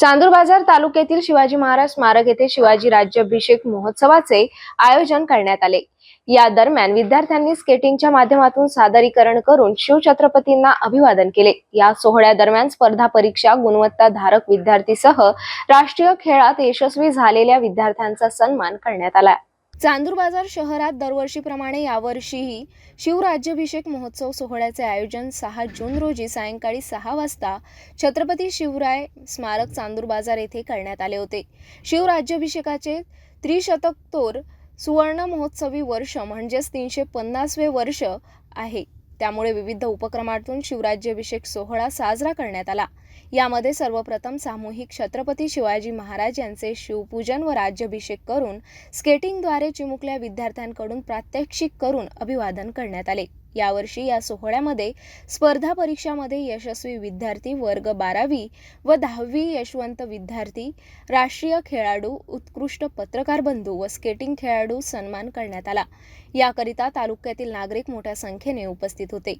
चांदूर बाजार तालुक्यातील शिवाजी महाराज स्मारक येथे शिवाजी राज्याभिषेक महोत्सवाचे आयोजन करण्यात आले. या दरम्यान विद्यार्थ्यांनी स्केटिंगच्या माध्यमातून सादरीकरण करून शिवछत्रपतींना अभिवादन केले. या सोहळ्यादरम्यान स्पर्धा परीक्षा गुणवत्ता धारक विद्यार्थीसह राष्ट्रीय खेळात यशस्वी झालेल्या विद्यार्थ्यांचा सन्मान करण्यात आला. चांदूर बाजार शहरात दरवर्षीप्रमाणे यावर्षीही शिवराज्याभिषेक महोत्सव सोहळ्याचे आयोजन सहा जून रोजी सायंकाळी सहा वाजता छत्रपती शिवराय स्मारक चांदूर बाजार येथे करण्यात आले होते. शिवराज्याभिषेकाचे त्रिशतकतोर सुवर्ण महोत्सवी वर्ष म्हणजेच तीनशे पन्नासवे वर्ष आहे. त्यामुळे विविध उपक्रमातून शिवराज्याभिषेक सोहळा साजरा करण्यात आला. यामध्ये सर्वप्रथम सामूहिक छत्रपती शिवाजी महाराज यांचे शिवपूजन व राज्याभिषेक करून स्केटिंगद्वारे चिमुकल्या विद्यार्थ्यांकडून प्रात्यक्षिक करून अभिवादन करण्यात आले. यावर्षी या सोहळ्यामध्ये स्पर्धा परीक्षामध्ये यशस्वी विद्यार्थी वर्ग बारावी व दहावी यशवंत विद्यार्थी राष्ट्रीय खेळाडू उत्कृष्ट पत्रकार बंधू व स्केटिंग खेळाडू सन्मान करण्यात आला. याकरिता तालुक्यातील नागरिक मोठ्या संख्येने उपस्थित होते.